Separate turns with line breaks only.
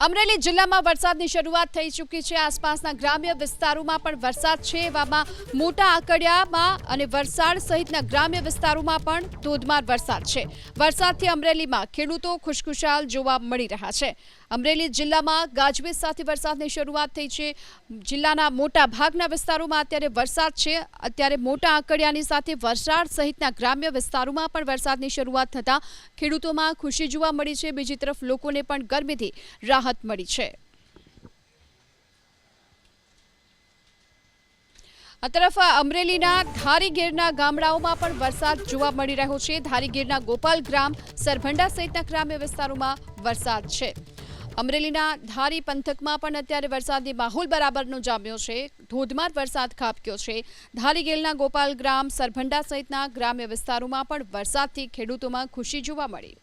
અમરેલી જિલ્લામાં વરસાદની શરૂઆત થઈ ચૂકી છે. આસપાસના ગ્રામ્ય વિસ્તારોમાં પણ વરસાદ છે એવામાં મોટા આંકડિયામાં અને વલસાડ સહિતના ગ્રામ્ય વિસ્તારોમાં પણ ધોધમાર વરસાદ છે. વરસાદથી અમરેલીમાં ખેડૂતો ખુશખુશાલ જોવા મળી રહ્યા છે. અમરેલી જિલ્લામાં ગાજવીજ સાથે વરસાદની શરૂઆત થઈ છે. જિલ્લાના મોટા ભાગના વિસ્તારોમાં અત્યારે વરસાદ છે. અત્યારે મોટા આંકડિયાની સાથે વરસાદ સહિતના ગ્રામ્ય વિસ્તારોમાં પણ વરસાદની શરૂઆત થતાં ખેડૂતોમાં ખુશી જોવા મળી છે. બીજી તરફ લોકોને પણ ગરમીથી રાહત મળી છે. આ તરફ અમરેલીના ધારીગીરના ગામડાઓમાં પણ વરસાદ જોવા મળી રહ્યો છે. ધારીગીરના ગોપાલ ગ્રામ, સરભંડા સહિતના ગ્રામ્ય વિસ્તારોમાં વરસાદ છે. અમરેલીના ધારી પંથકમાં પણ અત્યારે વરસાદી માહોલ બરાબરનો જામ્યો છે. ધોધમાર વરસાદ ખાબક્યો છે. ધારીગીરના ગોપાલ ગ્રામ, સરભંડા સહિતના ગ્રામ્ય વિસ્તારોમાં પણ વરસાદથી ખેડૂતોમાં ખુશી જોવા મળી.